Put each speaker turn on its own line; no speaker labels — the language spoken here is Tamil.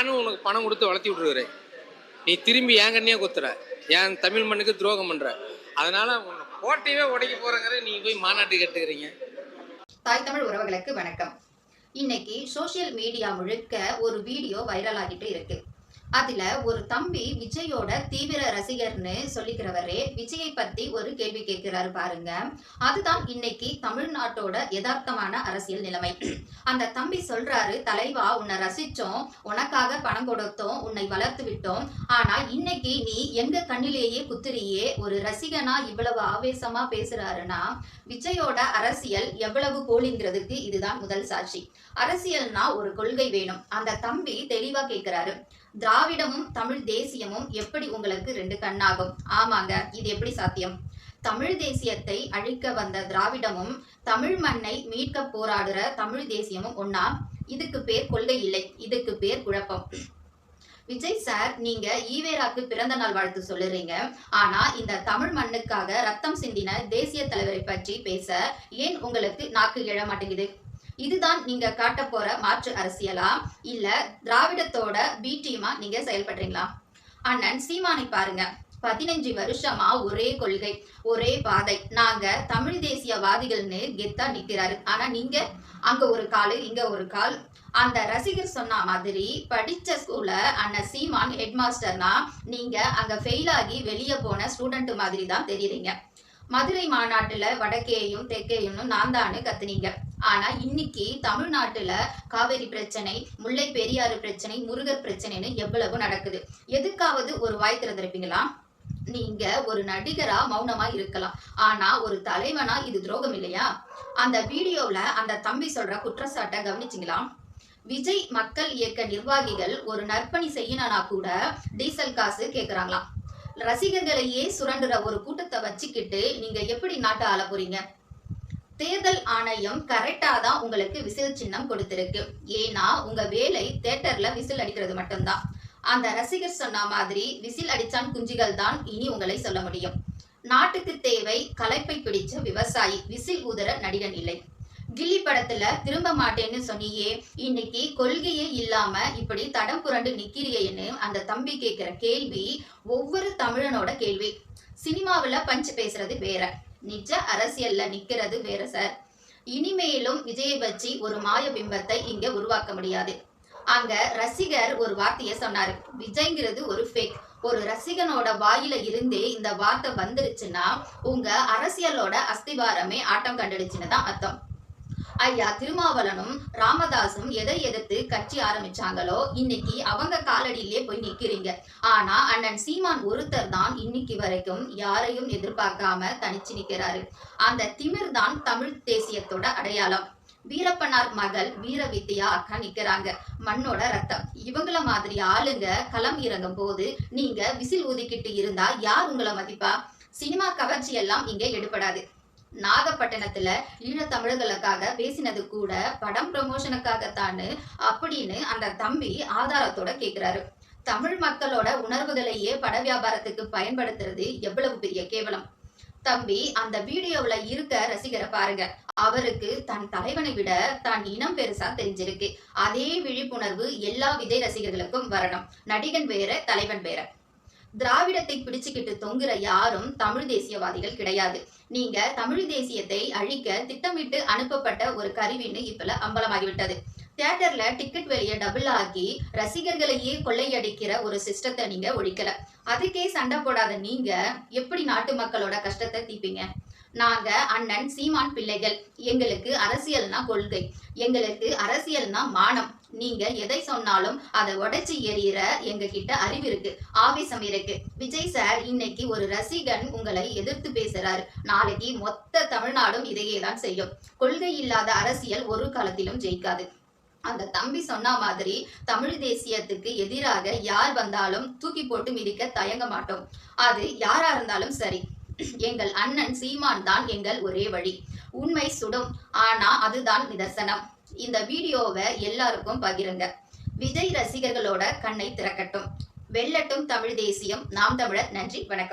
நானும் உனக்கு பணம் கொடுத்து வளர்த்தி விட்டுருக்குறேன். நீ திரும்பி என் கண்ணியே குத்துற. என் தமிழ் மண்ணுக்கு துரோகம் பண்ற. அதனால உன்னை கோட்டையவே உடைக்க போறங்கிற நீ போய் மாநாட்டு கட்டுக்கிறீங்க.
தாய் தமிழ் உறவுகளுக்கு வணக்கம். இன்னைக்கு சோசியல் மீடியா முழுக்க ஒரு வீடியோ வைரல் ஆகிட்டு இருக்கு. அதுல ஒரு தம்பி விஜயோட தீவிர ரசிகர்னு சொல்லிக்கிறவரே விஜயை பத்தி ஒரு கேள்வி கேட்கிறாரு பாருங்க. அதுதான் இன்னைக்கு தமிழ்நாட்டோட யதார்த்தமான அரசியல் நிலைமை. அந்த தம்பி சொல்றாரு தலைவா உன்னை ரசிச்சோம் உனக்காக பணம் கொடுத்தோம் உன்னை வளர்த்து விட்டோம். ஆனா இன்னைக்கு நீ எங்க கண்ணிலேயே குத்துறியே? ஒரு ரசிகனா இவ்வளவு ஆவேசமா பேசுறாருன்னா விஜயோட அரசியல் எவ்வளவு போலிங்கிறதுக்கு இதுதான் முதல் சாட்சி. அரசியல்னா ஒரு கொள்கை வேணும். அந்த தம்பி தெளிவா கேட்கிறாரு திராவிடமும் தமிழ் தேசியமும் எப்படி உங்களுக்கு ரெண்டு கண்ணாகும்? ஆமாங்க இது எப்படி சாத்தியம்? தமிழ் தேசியத்தை அழிக்க வந்த திராவிடமும் தமிழ் மண்ணை மீட்க போராடுற தமிழ் தேசியமும் ஒன்னா இதுக்கு பேர் கொள்கை இல்லை இதுக்கு பேர் குழப்பம். விஜய் சார் நீங்க ஈவேராக்கு பிறந்த நாள் வாழ்த்து சொல்லுறீங்க. ஆனா இந்த தமிழ் மண்ணுக்காக ரத்தம் சிந்தின தேசிய தலைவரை பற்றி பேச ஏன் உங்களுக்கு நாக்கு எழ மாட்டேங்குது? இதுதான் நீங்க காட்ட போற மாற்று அரசியலா? இல்ல திராவிடத்தோட பி டீமா நீங்க செயல்படுறீங்களா? அண்ணன் சீமானை பாருங்க. பதினஞ்சு வருஷமா ஒரே கொள்கை ஒரே பாதை. நாங்க தமிழ் தேசியவாதிகள்னு கெத்தா நிக்கிறாரு. ஆனா நீங்க அங்க ஒரு காலு இங்க ஒரு கால். அந்த ரசிகர் சொன்ன மாதிரி படிச்ச ஸ்கூல்ல அண்ணன் சீமான் ஹெட் மாஸ்டர்னா நீங்க அங்க ஃபெயில் ஆகி வெளியே போன ஸ்டூடெண்ட் மாதிரி தான் தெரியுறீங்க. மதுரை மாநாட்டுல வடக்கேயும் தெற்கேயும்னு நான் தானு கத்துனீங்க. ஆனா இன்னைக்கு தமிழ்நாட்டுல காவேரி பிரச்சனை முல்லை பெரியாறு பிரச்சனை முருகர் பிரச்சனைன்னு எவ்வளவு நடக்குது. எதுக்காவது ஒரு வாய் திறந்திருப்பீங்களா? நீங்க ஒரு நடிகரா மௌனமா இருக்கலாம். ஆனா ஒரு தலைவனா இது துரோகம் இல்லையா? அந்த வீடியோல அந்த தம்பி சொல்ற குற்றச்சாட்டை கவனிச்சிங்களா? விஜய் மக்கள் இயக்க நிர்வாகிகள் ஒரு நற்பணி செய்யணும்னா கூட டீசல் காசு கேக்குறாங்களாம். ரசிகர்களையே சுரண்டுற ஒரு கூட்டத்தை வச்சுக்கிட்டு நீங்க எப்படி நாட்டை ஆள போறீங்க? தேர்தல் ஆணையம் கரெக்டா தான் உங்களுக்கு விசில் சின்னம் கொடுத்திருக்கு. ஏன்னா உங்க வேலை தேட்டர்ல விசில் அடிக்கிறது மட்டும்தான். அந்த ரசிகர் சொன்ன மாதிரி விசில் அடிச்சான் குஞ்சுகள் தான் இனி உங்களை சொல்ல முடியும். நாட்டுக்கு தேவை களைப்பை பிடிச்ச விவசாயி. விசில் ஊதுற நடிகன் இல்லை. கில்லி படத்துல திரும்ப மாட்டேன்னு சொன்னியே இன்னைக்கு கொள்கையே இல்லாம இப்படி தடம் புரண்டு நிக்கிறியேன்னு அந்த தம்பி கேக்குற கேள்வி ஒவ்வொரு தமிழனோட கேள்வி. சினிமாவில் பஞ்சு பேசுறது வேற. நிஜ அரசியல்ல நிக்கிறது வேற சார். இனிமேலும் விஜயை வச்சு ஒரு மாய பிம்பத்தை இங்க உருவாக்க முடியாது. அங்க ரசிகர் ஒரு வார்த்தையை சொன்னாரு. விஜய்ங்கிறது ஒரு ஃபேக் ஒரு ரசிகனோட வாயில இருந்தே இந்த வார்த்தை வந்துருச்சுன்னா உங்க அரசியலோட அஸ்திவாரமே ஆட்டம் கண்டுடுச்சுன்னு தான் அர்த்தம். ஐயா திருமாவளனும் ராமதாசும் எதை எதிர்த்து கட்சி ஆரம்பிச்சாங்களோ இன்னைக்கு அவங்க காலடியிலே போய் நிக்கிறீங்க. ஆனா அண்ணன் சீமான் ஒருத்தர் தான் இன்னைக்கு வரைக்கும் யாரையும் எதிர்பார்க்காம தனிச்சு நிக்கிறாரு. அந்த திமிர் தான் தமிழ் தேசியத்தோட அடையாளம். வீரப்பனார் மகள் வீர வித்யா அக்கா நிக்கிறாங்க. மண்ணோட ரத்தம். இவங்கள மாதிரி ஆளுங்க களம் இறங்கும் போது நீங்க விசில் ஊதிக்கிட்டு இருந்தா யார் உங்களை மதிப்பா? சினிமா கவர்ச்சி எல்லாம் இங்க எடுபடாது. நாகப்பட்டினத்துல ஈழத்தமிழர்களுக்காக பேசினது கூட படம் ப்ரமோஷனுக்காகத்தானு அப்படின்னு அந்த தம்பி ஆதாரத்தோட கேக்குறாரு. தமிழ் மக்களோட உணர்வுகளையே பட வியாபாரத்துக்கு பயன்படுத்துறது எவ்வளவு பெரிய கேவலம். தம்பி அந்த வீடியோவுல இருக்க ரசிகரை பாருங்க. அவருக்கு தன் தலைவனை விட தன் இனம் பெருசா தெரிஞ்சிருக்கு. அதே விழிப்புணர்வு எல்லா விதை ரசிகர்களுக்கும் வரணும். நடிகன் வேற தலைவன் வேற. திராவிடத்தை பிடிச்சுக்கிட்டு தொங்குற யாரும் தமிழ் தேசியவாதிகள் கிடையாது. நீங்க தமிழ் தேசியத்தை அழிக்க திட்டமிட்டு அனுப்பப்பட்ட ஒரு கருவின்னு இப்பல அம்பலமாகிவிட்டது. தியேட்டர்ல டிக்கெட் வெளிய டபுள் ஆக்கி ரசிகர்களையே கொள்ளையடிக்கிற ஒரு சிஸ்டத்தை நீங்க ஒழிக்கல. அதுக்கே சண்டை போடாத நீங்க எப்படி நாட்டு மக்களோட கஷ்டத்தை தீப்பீங்க? நாங்க அண்ணன் சீமான் பிள்ளைகள். எங்களுக்கு அரசியல்னா கொள்கை. எங்களுக்கு அரசியல்னா மானம். நீங்க எதை சொன்னாலும் அதை உடைச்சு எறிகிற எங்க கிட்ட அறிவு இருக்கு ஆவேசம் இருக்கு. விஜய் சார் இன்னைக்கு ஒரு ரசிகன் உங்களை எதிர்த்து பேசுறாரு. நாளைக்கு மொத்த தமிழ்நாடும் இதையே தான் செய்யும். கொள்கை இல்லாத அரசியல் ஒரு காலத்திலும் ஜெயிக்காது. அந்த தம்பி சொன்ன மாதிரி தமிழ் தேசியத்துக்கு எதிராக யார் வந்தாலும் தூக்கி போட்டு மிதிக்க தயங்க மாட்டோம். அது யாரா இருந்தாலும் சரி. எங்கள் அண்ணன் சீமான் தான் எங்கள் ஒரே வழி. உண்மை சுடும். ஆனா அதுதான் நிதர்சனம். இந்த வீடியோவை எல்லாருக்கும் பகிருங்க. விஜய் ரசிகர்களோட கண்ணை திறக்கட்டும். வெல்லட்டும் தமிழ் தேசியம். நாம் தமிழர். நன்றி வணக்கம்.